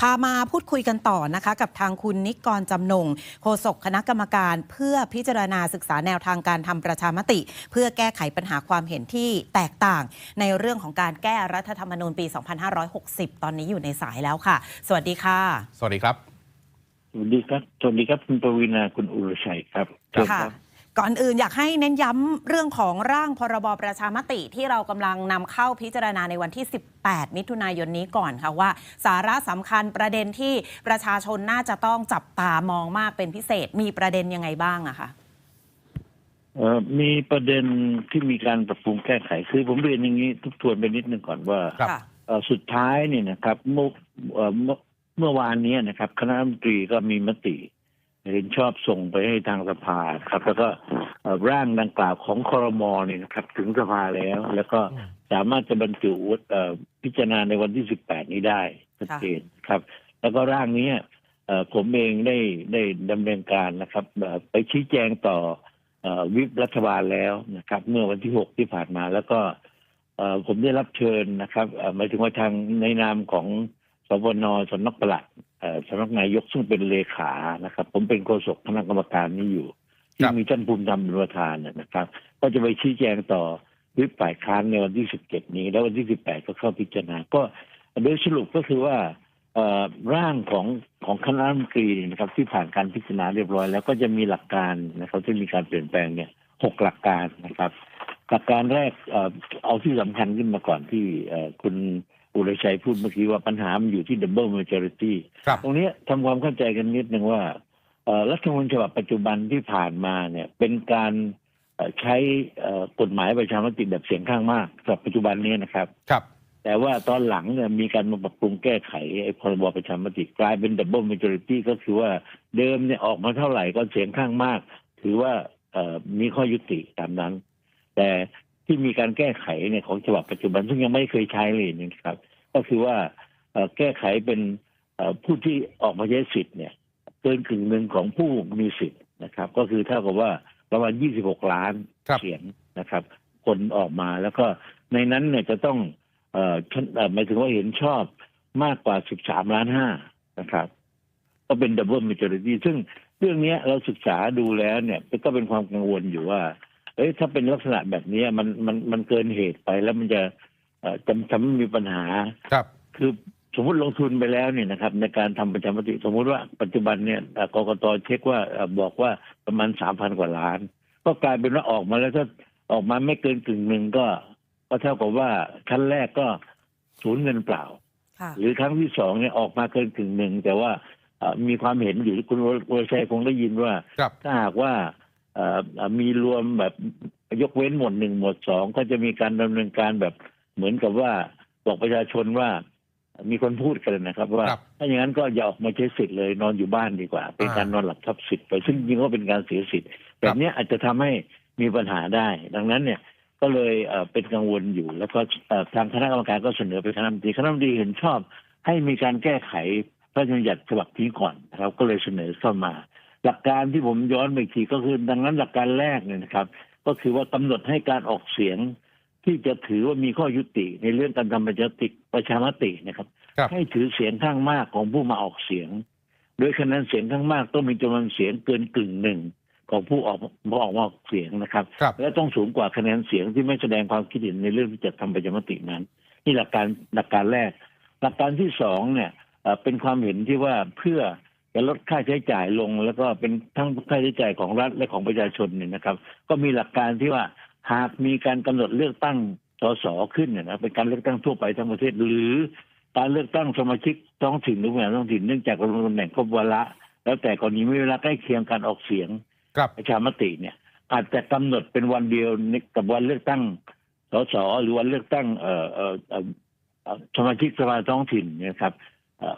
พามาพูดคุยกันต่อนะคะกับทางคุณนิกรจำนงโฆษกคณะกรรมการเพื่อพิจารณาศึกษาแนวทางการทำประชามติ เพื่อแก้ไขปัญหาความเห็นที่แตกต่าง ในเรื่องของการแก้รัฐธรรมนูญปี 2560 ตอนนี้อยู่ในสายแล้วค่ะ สวัสดีค่ะ สวัสดีครับ สวัสดีครับ สวัสดีครับคุณปวีนาคุณอุรชัยครับเชิญค่ะรับ ก่อนอื่นอยากให้เน้นย้ำเรื่องของร่างพรบประชามติที่เรากำลังนำเข้าพิจารณาในวันที่ 18 มิถุนายนนี้ก่อนค่ะว่า สาระสำคัญประเด็นที่ประชาชนน่าจะต้องจับตามองมากเป็นพิเศษมีประเด็นยังไงบ้างอะคะเอ่อมีประเด็นที่มีการปรับปรุงแก้ไขคือผมเรียนอย่างนี้ทุกทวนไปนิดนึงก่อนว่าครับค่ะเอ่อสุดท้ายเนี่ยนะครับเมื่อเอ่อเมื่อเมื่อวานนี้นะครับ คณะรัฐมนตรีก็มีมติ เห็นชอบส่งไปให้ทางสภาครับ แล้วก็ร่างดังกล่าวของคอรมอเนี่ยนะครับ ถึงสภาแล้ว แล้วก็สามารถจะบรรจุพิจารณาในวันที่ 18 นี้ได้ชัดเจนครับ แล้วก็ร่างนี้ผมเองได้ได้ดำเนินการนะครับ ไปชี้แจงต่อวิปรัฐบาลแล้วนะครับ เมื่อวันที่ 6 ที่ผ่านมาแล้วก็ผมได้รับเชิญนะครับหมายถึงว่าทางในนามของสวนสำนักปลัด สำนักนายกซึ่งเป็นเลขานะครับ ผมเป็นโฆษกคณะกรรมการนี้อยู่คที่รับมีท่านภูมิธรรมเป็นประธานนะนะครับ ก็จะไปชี้แจงต่อวิปฝ่ายค้านในวันที่17นี้ แล้ววันที่18ก็เข้าพิจารณา ก็โดยสรุปก็คือว่าเอ่อร่างของของคณะรัฐมนตรีเนี่ยนะครับที่ผ่านการพิจารณาเรียบร้อย แล้วก็จะมีหลักการนะครับที่มีการเปลี่ยนแปลงเนี่ยหกหลักการนะครับ หลักการแรกเอ่อเอาที่สำคัญขึ้นมาก่อนที่เอ่อคุณ อุรชัยพูดเมื่อกี้ว่าปัญหามันอยู่ที่ double majority ครับตรงเนี้ยทำความเข้าใจกันนิดนึงว่าเอ่อรัฐธรรมนูญฉบับปัจจุบันที่ผ่านมาเนี่ยเป็นการเอ่อใช้เอ่อกฎหมายประชามติแบบเสียงข้างมากสำหรับปัจจุบันนี้นะครับครับ แต่ว่าตอนหลังเนี่ยมีการมาปรับปรุงแก้ไขไอ้พรบประชามติกลายเป็น double majority ก็คือว่าเดิมเนี่ยออกมาเท่าไหร่ก็เสียงข้างมาก ถือว่าเอ่อมีข้อยุติตามนั้น แต่ ที่มีการแก้ไขเนี่ยของฉบับปัจจุบันซึ่งยังไม่เคยใช้เลยนะครับ ก็คือว่าแก้ไขเป็นผู้ที่ออกมาใช้สิทธิ์เนี่ยเกินกึ่งหนึ่งของผู้มีสิทธิ์นะครับ ก็คือเท่ากับว่าประมาณ 26 ล้านเสียงนะครับ คนออกมาแล้วก็ในนั้นเนี่ยจะต้องหมายถึงว่าเห็นชอบมากกว่า 13 ล้านห้านะครับ ก็เป็นดับเบิล a ม o r ริตี้ซึ่งเรื่องนี้เราศึกษาดูแล้วเนี่ยก็เป็นความกังวลอยู่ว่า เอ้ยถ้าเป็นลักษณะแบบเนี้ยมันมันมันเกินเหตุไปแล้วมันจะเอ่อจำจำมีปัญหาครับ คือสมมติลงทุนไปแล้วเนี่ยนะครับ ในการทำประชามติสมมุติว่าปัจจุบันเนี่ยเอ่อกกตเช็คว่าเอ่อบอกว่าประมาณสามพันกว่าล้าน ก็กลายเป็นว่าออกมาแล้วถ้าออกมาไม่เกินกึ่งหนึ่งก็ ก็เท่ากับว่าชั้นแรกก็สูญเงินเปล่าค่ะหรือครั้งที่สองเนี่ยออกมาเกินกึ่งหนึ่งแต่ว่าเอ่อมีความเห็นอยู่ที่คุณวรชัยคงได้ยินว่าครับถ้าหากว่าเอ่อเอ่อ มีรวมแบบยกเว้นหมวดหนึ่งหมวดสองก็จะมีการดำเนินการแบบเหมือนกับว่าบอกประชาชนว่ามีคนพูดกันนะครับ ว่าครับถ้าอย่างนั้นก็อย่าออกมาใช้สิทธิ์เลยนอนอยู่บ้านดีกว่า เป็นการนอนหลับทับสิทธิ์ไปซึ่งจริงๆก็เป็นการเสียสิทธิ์แบบเนี้ยอาจจะทำให้มีปัญหาได้ ดังนั้นเนี่ยก็เลยเอ่อเป็นกังวลอยู่ แล้วก็เอ่อทางคณะกรรมการก็เสนอไปคณะรัฐมนตรีคณะรัฐมนตรีเห็นชอบ ให้มีการแก้ไขพระราชบัญญัติฉบับนี้ก่อนนะครับก็เลยเสนอเข้ามา หลักการที่ผมย้อนไปอีกทีก็คือดังนั้นหลักการแรกเนี่ยนะครับ ก็คือว่ากำหนดให้การออกเสียง ที่จะถือว่ามีข้อยุติในเรื่องการทำประชามติประชามตินะครับครับ ให้ถือเสียงข้างมากของผู้มาออกเสียง โดยคะแนนเสียงข้างมากต้องมีจำนวนเสียงเกินกึ่งหนึ่งของผู้ออกผู้ออกมาออกเสียงนะครับครับและต้องสูงกว่าคะแนนเสียงที่ไม่แสดงความคิดเห็นในเรื่องที่จะทำประชามตินั้น นี่หลักการหลักการแรก หลักการที่สองเนี่ยเอ่อเป็นความเห็นที่ว่าเพื่อ จะลดค่าใช้จ่ายลง แล้วก็เป็นทั้งค่าใช้จ่ายของรัฐและของประชาชนเนี่ยนะครับ ก็มีหลักการที่ว่าหากมีการกำหนดเลือกตั้งสสขึ้นเนี่ยนะเป็นการเลือกตั้งทั่วไปทั้งประเทศ หรือการเลือกตั้งสมาชิกท้องถิ่นหรือแหวนท้องถิ่นเนื่องจากดำรงตำแหน่งครบวาระแล้วแต่กรณีไม่เวลาใกล้เคียงการออกเสียงครับประชามติเนี่ย อาจจะกำหนดเป็นวันเดียวกับวันเลือกตั้งสสหรือวันเลือกตั้งเอ่อเอ่อเอ่อเอ่อสมาชิกสภาท้องถิ่นเนยครับเอ่อ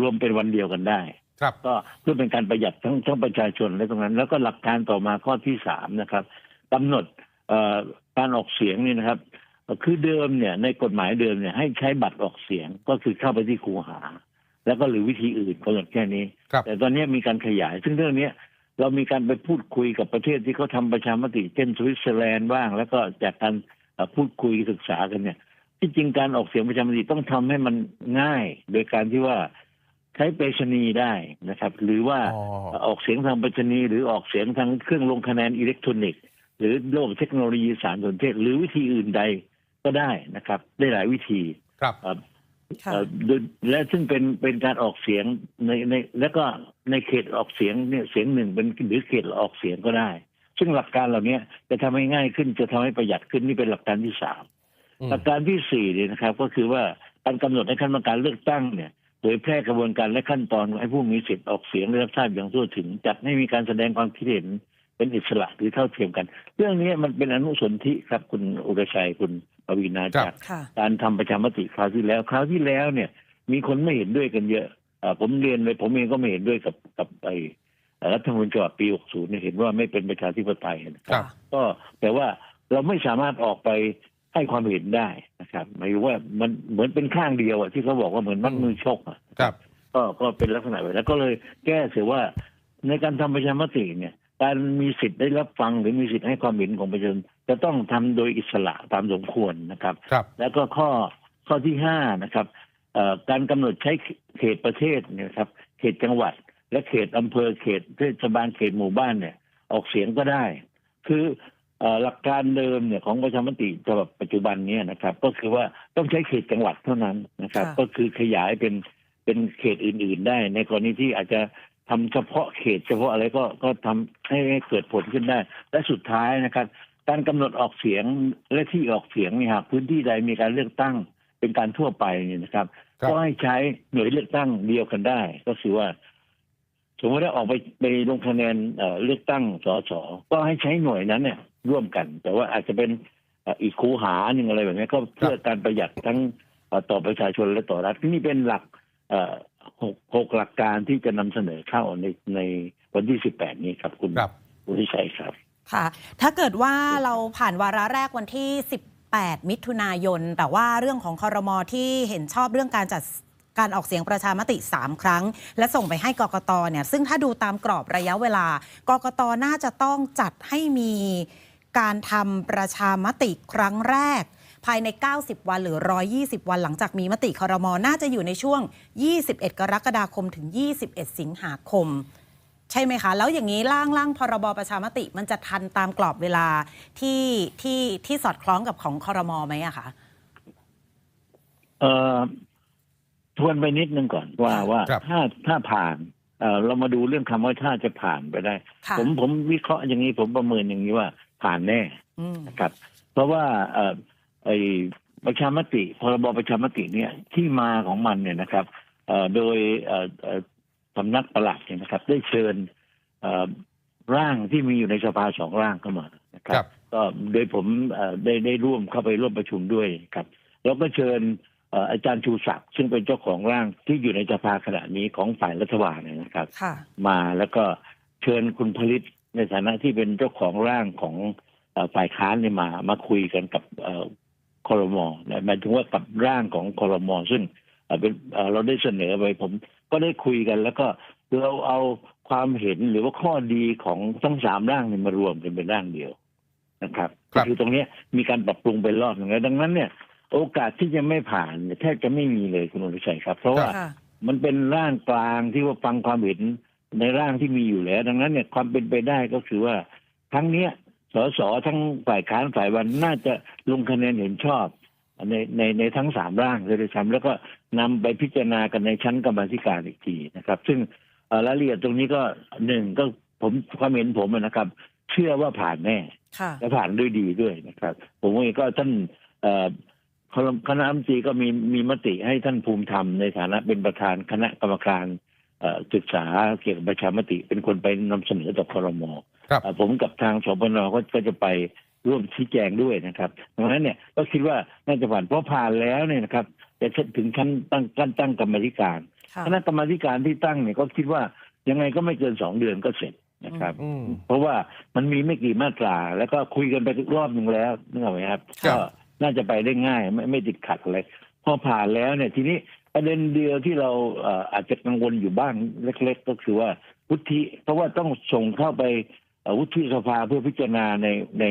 รวมเป็นวันเดียวกันได้ ครับก็เพื่อเป็นการประหยัดทั้งทั้งประชาชนและตรงนั้น แล้วก็หลักการต่อมาข้อที่สามนะครับกำหนดเอ่อการออกเสียงนี่นะครับเอ่อคือเดิมเนี่ยในกฎหมายเดิมเนี่ยให้ใช้บัตรออกเสียงก็คือเข้าไปที่คูหา แล้วก็หรือวิธีอื่นกำหนดแค่นี้ครับแต่ตอนนี้มีการขยาย ซึ่งเรื่องเนี้ยเรามีการไปพูดคุยกับประเทศที่เขาทำประชามติเช่นสวิตเซอร์แลนด์บ้าง แล้วก็จากการเอ่อพูดคุยศึกษากันเนี่ย ที่จริงการออกเสียงประชามติต้องทำให้มันง่าย โดยการที่ว่า ใช้ไปรษณีย์ได้นะครับ หรือว่าอ๋อออกเสียงทางไปรษณีย์หรือออกเสียงทางเครื่องลงคะแนนอิเล็กทรอนิกส์ หรือโลกเทคโนโลยีสารสนเทศ หรือวิธีอื่นใดก็ได้นะครับ ได้หลายวิธีครับเอ่อค่ะเอ่อโดยและซึ่งเป็นเป็นการออกเสียงในในแล้วก็ในเขตออกเสียงเนี่ยเสียงหนึ่งเป็นหรือเขตออกเสียงก็ได้ ซึ่งหลักการเหล่านี้จะทำให้ง่ายขึ้นจะทำให้ประหยัดขึ้นนี่เป็นหลักการที่สามอืมหลักการที่สี่เนี่ยนะครับ ก็คือว่าการกำหนดให้คณะกรรมการเลือกตั้งเนี่ยเผยแพร่กระบวนการและขั้นตอนให้ผู้มีสิทธิ์ออกเสียงได้รับทราบอย่างทั่วถึง จัดให้มีการแสดงความคิดเห็นเป็นอิสระหรือเท่าเทียมกัน เรื่องนี้มันเป็นอนุสนธิครับคุณอุรชัยคุณปวีนาครับจากค่ะการทำประชามติคราวที่แล้ว คราวที่แล้วเนี่ย มีคนไม่เห็นด้วยกันเยอะเอ่อผมเรียนเลยผมเองก็ไม่เห็นด้วยกับกับไอ้เอ่อรัฐธรรมนูญฉบับปี 60 เนี่ยเห็นว่าไม่เป็นประชาธิปไตยนะคครัรับ ก็แต่ว่าเราไม่สามารถออกไปให้ความเห็นได้นะ ครับหมายถึงว่ามันเหมือนเป็นข้างเดียวอะที่เขาบอกว่าเหมือนมัดมือชกอะครับ ก็ก็เป็นลักษณะแบบนั้นก็เลยแก้เสียว่าในการทำประชามติเนี่ย การมีสิทธิ์ได้รับฟังหรือมีสิทธิ์ให้ความเห็นของประชาชนจะต้องทำโดยอิสระตามสมควรนะครับครับแล้วก็ข้อข้อที่ห้านะครับเอ่อการกำหนดใช้เขตประเทศเนี่ยครับ เขตจังหวัด และเขตอำเภอเขตเทศบาลเขตหมู่บ้านเนี่ย ออกเสียงก็ได้ คือเอ่อ หลักการเดิมเนี่ยของประชามติฉบับปัจจุบันเนี่ยนะครับ ก็คือว่าต้องใช้เขตจังหวัดเท่านั้นนะครับค่ะก็คือขยายเป็นเป็นเขตอื่น ๆ ได้ ในกรณีที่อาจจะทำเฉพาะเขตเฉพาะอะไรก็ก็ทำให้ให้เกิดผลขึ้นได้ และสุดท้ายนะครับ การกำหนดออกเสียงและที่ออกเสียงเนี่ยหากพื้นที่ใดมีการเลือกตั้งเป็นการทั่วไปเนี่ยนะครับครับก็ให้ใช้หน่วยเลือกตั้งเดียวกันได้ ก็คือว่าสมมติว่าออกไปไปลงคะแนนเอ่อเลือกตั้งสสก็ให้ใช้หน่วยนั้นเนี่ย ร่วมกัน แต่ว่าอาจจะเป็นเอ่ออีกคูหาหนึ่งอะไรแบบนี้ก็เพื่อการประหยัดทั้งเอ่อต่อประชาชนและต่อรัฐนี่เป็นหลักเอ่อหกหกหลักการที่จะนำเสนอเข้าในในวันที่สิบแปดนี้ครับคุณครับวุฒิชัยครับ ค่ะ ถ้าเกิดว่าเราผ่านวาระแรกวันที่18มิถุนายน แต่ว่าเรื่องของคอรมอที่เห็นชอบเรื่องการจัดการออกเสียงประชามติ 3 ครั้ง และส่งไปให้กกตเนี่ย ซึ่งถ้าดูตามกรอบระยะเวลา กกตน่าจะต้องจัดให้มี การทำประชามติครั้งแรก ภายใน 90 วันหรือ 120 วันหลังจากมีมติคอรมอน่าจะอยู่ในช่วง 21 กรกฎาคมถึง 21 สิงหาคม ใช่ไหมคะ แล้วอย่างนี้ร่างร่างพรบประชามติมันจะทันตามกรอบเวลาที่ที่ที่สอดคล้องกับของคอรมอไหมอะคะเอ่อทวนไปนิดนึงก่อนว่าว่าครับถ้าถ้าผ่านเอ่อเรามาดูเรื่องคำว่าถ้าจะผ่านไปได้ค่ะผมผมวิเคราะห์อย่างนี้ผมประเมินอย่างนี้ว่า ผ่านแน่อืมนะครับ เพราะว่าเอ่อไอประชามติพรบประชามติเนี่ยที่มาของมันเนี่ยนะครับเอ่อโดยเอ่อเอ่อสำนักประหลัดเนี่ยนะครับ ได้เชิญเอ่อร่างที่มีอยู่ในสภาสองร่างเข้ามานะคครัรับบก็โดยผมเอ่อได้ได้ร่วมเข้าไปร่วมประชุมด้วยครับ แล้วก็เชิญเอ่ออาจารย์ชูศักดิ์ซึ่งเป็นเจ้าของร่างที่อยู่ในสภาขณะนี้ของฝ่ายรัฐบาลเนี่ยนะครับค่ะมาแล้วก็เชิญคุณผลิต ในฐานะที่เป็นเจ้าของร่างของเอ่อฝ่ายค้านเนี่ยมามาคุยกันกับเอ่อคอรมอนะหมายถึงว่ากับร่างของคอรมอซึ่งเอ่อเป็นเอ่อเราได้เสนอไปผม ก็ได้คุยกัน แล้วก็เราเอาความเห็นหรือว่าข้อดีของทั้งสามร่างเนี่ยมารวมกันเป็นร่างเดียวนะครับครับคือตรงเนี้ยมีการปรับปรุงไปรอบหนึ่งแล้วดังนั้นเนี่ย โอกาสที่จะไม่ผ่านเนี่ยแทบจะไม่มีเลยคุณอนุชัยครับ เพราะว่าค่ะมันเป็นร่างกลางที่ว่าฟังความเห็น ในร่างที่มีอยู่แล้ว ดังนั้นเนี่ยความเป็นไปได้ก็คือว่าทั้งเนี้ยสสทั้งฝ่ายค้านฝ่ายวันน่าจะลงคะแนนเห็นชอบ ในในในทั้งสามร่างเลยด้วยซ้ำแล้วก็นำไปพิจารณากันในชั้นกรรมาธิการอีกทีนะครับ ซึ่งเอ่อรายละเอียดตรงนี้ก็หนึ่งก็ผมความเห็นผมนะครับ เชื่อว่าผ่านแน่ค่ะและผ่านด้วยดีด้วยนะครับ ผมเองก็ท่านเอ่อคณะคณะรัฐมนตรีก็มีมีมติให้ท่านภูมิธรรมในฐานะเป็นประธานคณะกรรมการเอ่อ ศึกษาเกี่ยวกับประชามติ เป็นคนไปนำเสนอต่อครมครับเอ่อผมกับทางสปนก็ก็จะไปร่วมชี้แจงด้วยนะครับดังนั้นเนี่ยก็คิดว่าน่าจะผ่านเพราะผ่านแล้วเนี่ยนะครับจะถึงชั้นตั้งขั้นตั้งกรรมาธิการค่ะคณะกรรมาธิการที่ตั้งเนี่ยก็คิดว่ายังไงก็ไม่เกินสองเดือนก็เสร็จนะครับอืมเพราะว่ามันมีไม่กี่มาตรา แล้วก็คุยกันไปทุกรอบหนึ่งแล้วนึกออกไหมครับครัก็บน่าจะไปได้ง่ายไม่ไม่ติดขัดอะไรพอผ่านแล้วเนี่ยทีนี้ ประเด็นเดียวที่เราเอ่ออาจจะกังวลอยู่บ้างเล็ก ๆ ก็คือว่าวุฒิเพราะว่าต้องส่งเข้าไปเอ่อวุฒิสภาเพื่อพิจารณาในใน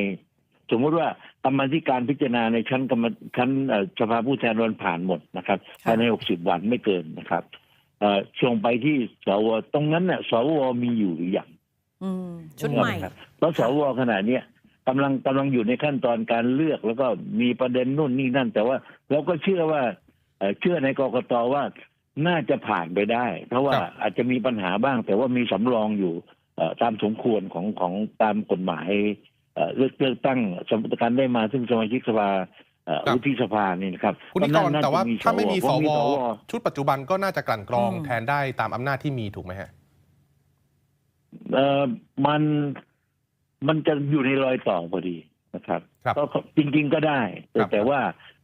สมมติว่ากรรมาธิการพิจารณาในชั้นกรรมชั้นเอ่อสภาผู้แทนรัฐผ่านหมดนะครับค่ะภายใน 60 วันไม่เกินนะครับเอ่อส่งไปที่สวตรงนั้นเนี่ยสวมีอยู่หรือยังอืมชุดใหม่ครับเพราะสวขนาดเนี้ยกำลังกำลังอยู่ในขั้นตอนการเลือกแล้วก็มีประเด็นนู่นนี่นั่น แต่ว่าเราก็เชื่อว่า เอ่อเชื่อในกกตว่าน่าจะผ่านไปได้ เพราะว่าครับอาจจะมีปัญหาบ้าง แต่ว่ามีสำรองอยู่เอ่อตามสมควรของของตามกฎหมายเอ่อเลือกเลือกตั้งสมการได้มาซึ่งสมาชิกสภาเอ่อวุฒิสภานี่นะครับคุณนิกรน่แต่ว่าจะถ้าไม่มีเพสระวสวชุดปัจจุบันก็น่าจะกลั่นกรองอืมแทนได้ตามอำนาจที่มีถูกไหมฮะเอ่อมันมันจะอยู่ในรอยต่อพอดีนะครับครับก็จริง ๆ ก็ได้แต่ครับแต่ว่า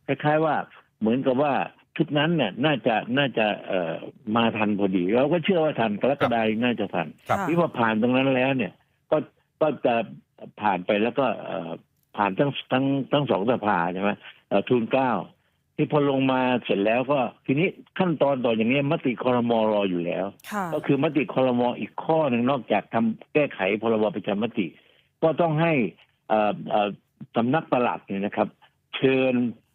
คล้ายๆว่าเหมือนกับว่า ชุดนั้นเนี่ยน่าจะน่าจะเอ่อมาทันพอดี เราก็เชื่อว่าทันกรกฎาคมน่าจะทันครับค่ะที่พอผ่านตรงนั้นแล้วเนี่ย ก็ก็จะผ่านไปแล้วก็เอ่อผ่านทั้งทั้งทั้งสองสภาใช่ไหมเอ่อทุนเกล้าที่พอลงมาเสร็จแล้วก็ทีนี้ขั้นตอนต่ออย่างนี้มติคอรมอรออยู่แล้ว ค่ะ ก็คือมติคอรมออีกข้อหนึ่งนอกจากทำแก้ไขพรบประชามติ ก็ต้องให้เอ่อเอ่อสำนักปลัดเนี่ยนะครับ เชิญเอ่อ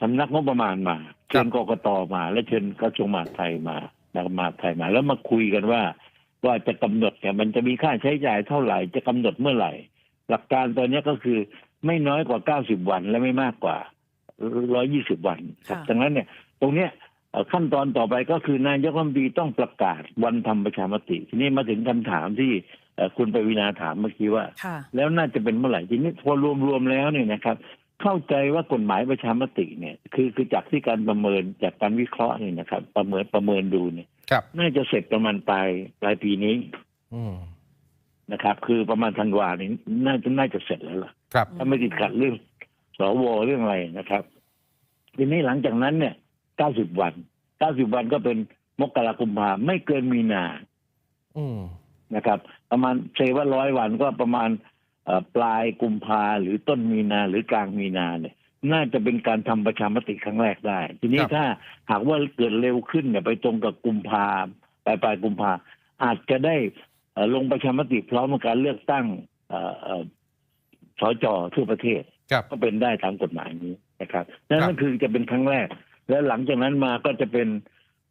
สำนักงบประมาณมา เชิญกกตมา และเชิญกระทรวงมหาดไทยมานะครับมหาดไทยมา แล้วมาคุยกันว่า ว่าจะกำหนดเนี่ยมันจะมีค่าใช้จ่ายเท่าไหร่ จะกำหนดเมื่อไหร่ หลักการตอนนี้ก็คือไม่น้อยกว่า 90 วันและไม่มากกว่า 120 วันครับค่ะดังนั้นเนี่ย ตรงเนี้ยเอ่อขั้นตอนต่อไปก็คือนายกรัฐมนตรีต้องประกาศวันทำประชามติ ทีนี้มาถึงคำถามที่เอ่อคุณปวีนาถามเมื่อกี้ว่าค่ะแล้วน่าจะเป็นเมื่อไหร่ทีนี้พอรวมๆแล้วเนี่ยนะครับ เข้าใจว่ากฎหมายประชามติเนี่ยคือคือจากที่การประเมินจากการวิเคราะห์เนี่ยนะครับ ประเมินประเมินดูเนี่ยครับ น่าจะเสร็จประมาณปลายปลายปีนี้อืมนะครับ คือประมาณธันวาเนี่ยน่าจะน่าจะเสร็จแล้วล่ะครับ ถ้าไม่ติดขัดเรื่องสวเรื่องอะไรนะครับทีนี้หลังจากนั้นเนี่ย90วัน90วันก็เป็นมกราคมพาไม่เกินมีนาอืมนะครับ ประมาณเซว่าร้อยวันก็ประมาณเอ่อ ปลายกุมภาหรือต้นมีนาหรือกลางมีนาเนี่ย น่าจะเป็นการทำประชามติครั้งแรกได้ ทีนี้ครับถ้าหากว่าเกิดเร็วขึ้นเนี่ยไปตรงกับกุมภาปลายปลายกุมภาอาจจะได้เอ่อลงประชามติพร้อมกับการเลือกตั้งเอ่อเอ่อสจทั่วประเทศครับก็เป็นได้ตามกฎหมายนี้นะครับนั่นก็คือจะเป็นครั้งแรก แล้วหลังจากนั้นมาก็จะเป็น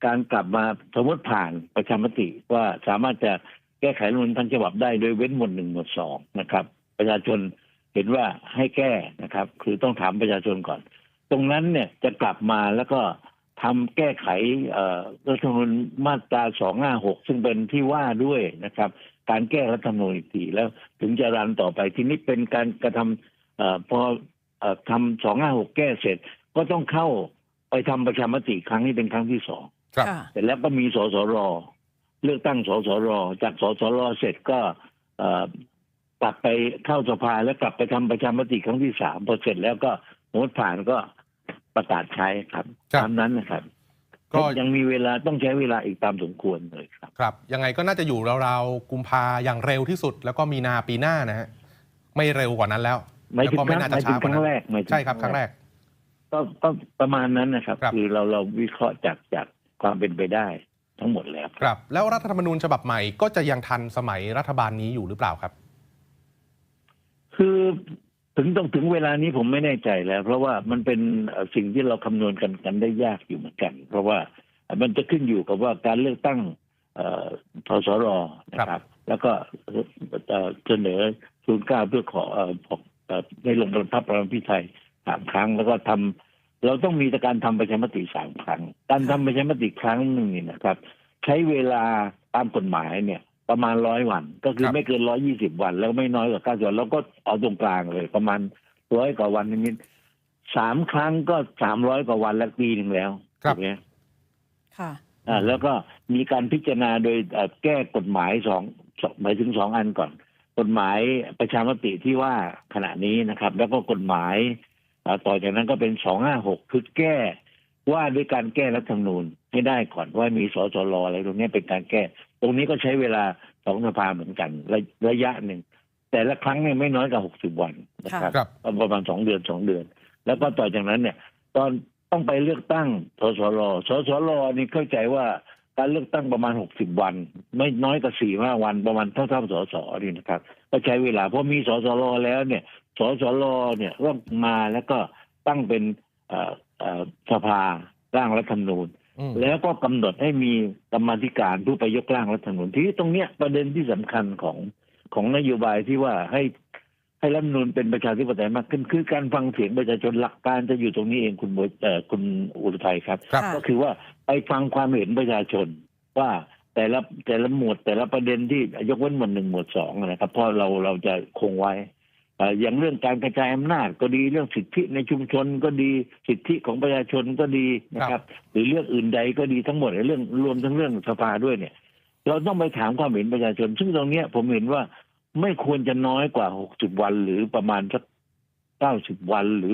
การกลับมาสมมติผ่านประชามติว่าสามารถจะแก้ไขรัฐธรรมนูญทั้งฉบับได้โดยเว้นหมวดหนึ่งหมวดสองนะครับ ประชาชนเห็นว่าให้แก้นะครับ คือต้องถามประชาชนก่อน ตรงนั้นเนี่ยจะกลับมาแล้วก็ทำแก้ไขเอ่อรัฐธรรมนูญมาตราสองห้าหกซึ่งเป็นที่ว่าด้วยนะครับ การแก้รัฐธรรมนูญอีกทีแล้วถึงจะรันต่อไปทีนี้เป็นการกระทำเอ่อพอเอ่อทำสองห้าหกแก้เสร็จ ก็ต้องเข้าไปทำประชามติครั้งนี้เป็นครั้งที่สองครับค่ะเสร็จแล้วก็มีสสร เลือกตั้งสสร จากสสรเสร็จก็เอ่อ กลับไปเข้าสภาแล้วกลับไปทำประชามติครั้งที่สามพอเสร็จแล้วก็สมมติผ่านก็ประกาศใช้ครับครับ ตามนั้นนะครับก็ยังมีเวลาต้องใช้เวลาอีกตามสมควรเลยครับ ครับ ยังไงก็น่าจะอยู่ราวๆกุมภาอย่างเร็วที่สุด แล้วก็มีนาปีหน้านะฮะไม่เร็วกว่านั้นแล้วหมายแล้วถึงก็คไม่รั้งน่าหจะมายถึช้างกคว่ารั้นั้งนแรกหมายถึงใช่ครับครั้งแรก ก็ก็ประมาณนั้นนะครับ ครับ คือเราเราวิเคราะห์จากจากความเป็นไปได้ทั้งหมดแล้ว ครับ แล้วรัฐธรรมนูญฉบับใหม่ก็จะยังทันสมัยรัฐบาลนี้อยู่หรือเปล่าครับ คือถึงต้องถึงเวลานี้ผมไม่แน่ใจแล้ว เพราะว่ามันเป็นเอ่อสิ่งที่เราคำนวณกันกันได้ยากอยู่เหมือนกัน เพราะว่ามันจะขึ้นอยู่กับว่าการเลือกตั้งเอ่อทสรนะครับ แล้วก็เอ่อเสนอศูนย์เก้าเพื่อขอเอ่อขอเอ่อได้ลงประทับประมาพิไทยสามครั้ง แล้วก็ทำเราต้องมีการทำประชามติสามครั้ง การทำประชามติครั้งหนึ่งนี่นะครับ ใช้เวลาตามกฎหมายเนี่ย ประมาณร้อยวัน ก็คือครับไม่เกินร้อยี่สิบวัน แล้วไม่น้อยกว่าเก้าสิบวันแล้วก็เอาตรงกลางเลย ประมาณร้อยกว่าวันนิดๆสามครั้งก็สามร้อยกว่าวันและปีหนึ่งแล้วครับถูกไหมค่ะอ่าแล้วก็มีการพิจารณาโดยเอ่อแก้กฎหมายสองสองหมายถึงสองอันก่อน กฎหมายประชามติที่ว่าขณะนี้นะครับ แล้วก็กฎหมายอ่าต่อจากนั้นก็เป็นสองห้าหกคือแก้ว่าด้วยการแก้รัฐธรรมนูญ ให้ได้ก่อนว่ามีสสรอะไรตรงนี้เป็นการแก้ ตรงนี้ก็ใช้เวลาสองสภาเหมือนกันระระยะหนึ่ง แต่ละครั้งเนี่ยไม่น้อยกว่าหกสิบวันนะครับครับประมาณสองเดือนสองเดือน แล้วก็ต่อจากนั้นเนี่ย ตอนต้องไปเลือกตั้งสสรสสรนี่เข้าใจว่าการเลือกตั้งประมาณหกสิบวัน ไม่น้อยกว่าสี่ห้าวันประมาณเท่าเท่าๆสสนี่นะครับ ก็ใช้เวลาเพราะมีสสรแล้วเนี่ยสสรเนี่ยก็มาแล้วก็ตั้งเป็นเอ่อเอ่อสภาร่างรัฐธรรมนูญอืม แล้วก็กำหนดให้มีกรรมาธิการผู้ไปยกร่างรัฐธรรมนูญที่ตรงเนี้ยประเด็นที่สำคัญของของนโยบายที่ว่าให้ให้รัฐธรรมนูญเป็นประชาธิปไตยมากขึ้นคือการฟังเสียงประชาชนหลักการจะอยู่ตรงนี้เองคุณบเอ่อคุณอุทัยครับครับค่ะก็คือว่าไปฟังความเห็นประชาชนว่าแต่ละแต่ละหมวดแต่ละประเด็นที่ยกเว้นหมวดหนึ่งหมวดสองนะครับเพราะเราเราจะคงไว้เอ่ออย่างเรื่องการกระจายอำนาจก็ดีเรื่องสิทธิในชุมชนก็ดีสิทธิของประชาชนก็ดีนะครับ หรือเรื่องอื่นใดก็ดีทั้งหมดเรื่องรวมทั้งเรื่องสภาด้วยเนี่ย เราต้องไปถามความเห็นประชาชน ซึ่งตรงเนี้ยผมเห็นว่าไม่ควรจะน้อยกว่าหกสิบวันหรือประมาณสักเก้าสิบวันหรือ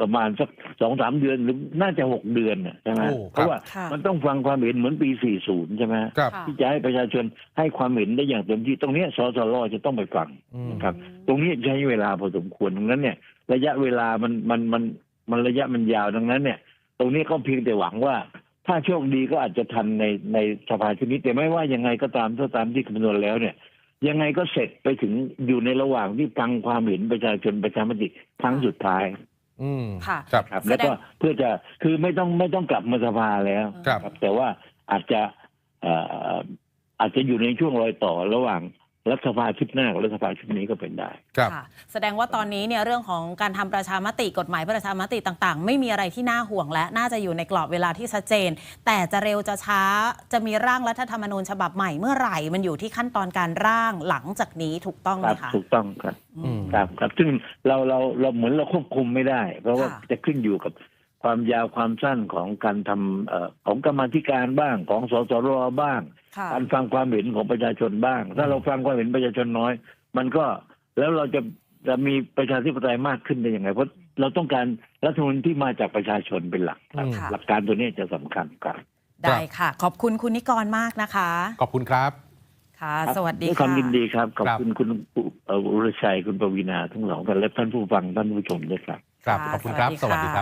ประมาณสักสองสามเดือนหรือน่าจะหกเดือนน่ะใช่ไหมโอ้ครับ เพราะว่าค่ะ มันต้องฟังความเห็นเหมือนปี 40 ใช่ไหมครับ ค่ะ ที่จะให้ประชาชนให้ความเห็นได้อย่างเต็มที่ตรงเนี้ยสสรจะต้องไปฟังอืม นะครับ ตรงนี้ใช้เวลาพอสมควรดังนั้นเนี่ย ระยะเวลามันมันมันมันระยะมันยาวดังนั้นเนี่ย ตรงนี้ก็เพียงแต่หวังว่า ถ้าโชคดีก็อาจจะทันในในสภาชุดนี้แต่ไม่ว่ายังไงก็ตามถ้าตามที่คำนวณแล้วเนี่ย ยังไงก็เสร็จไปถึงอยู่ในระหว่างที่ฟังความเห็นประชาชนประชามติครั้งสุดท้าย อืมค่ะครับ ครับ แสดง แล้วก็เพื่อจะคือไม่ต้องไม่ต้องกลับมาสภาแล้วครับ แต่ว่าอาจจะเอ่ออาจจะอยู่ในช่วงรอยต่อระหว่าง รัฐสภาชุดหน้ากับรัฐสภาชุดนี้ก็เป็นได้ครับ ค่ะแสดงว่าตอนนี้เนี่ยเรื่องของการทำประชามติกฎหมายประชามติต่างๆ ไม่มีอะไรที่น่าห่วงและน่าจะอยู่ในกรอบเวลาที่ชัดเจน แต่จะเร็วจะช้าจะมีร่างรัฐธรรมนูญฉบับใหม่เมื่อไหร่ มันอยู่ที่ขั้นตอนการร่างหลังจากนี้ถูกต้องคไหมรับคะ ถูกต้องครับ อืม ครับครับซึ่งเราเราเราเหมือนเราควบคุมไม่ได้ เพราะว่าค่ะ จะขึ้นอยู่กับ ความยาวความสั้นของการทำเอ่อของกรรมาธิการบ้างของสสรบ้างค่ะการฟังความเห็นของประชาชนบ้าง ถ้าเราฟังความเห็นประชาชนน้อย มันก็แล้วเราจะจะมีประชาธิปไตยมากขึ้นได้ยังไงเพราะเราต้องการรัฐธรรมนูญที่มาจากประชาชนเป็นหลักครับอืมค่ะหลักการตัวนี้จะสำคัญครับได้ค่ะ ขอบคุณคุณนิกรมากนะคะ ขอบคุณครับค่ะ สวัสดีด้วยความค่ะยินดีครับ ขอบครับคุณคุณเอ่ออุรชัยคุณปวีนาทั้งสองท่านและท่านผู้ฟังท่านผู้ชมด้วยครับ ครับค่ะขอบคุณครับสสวัวัสสดีดีค่ะครับ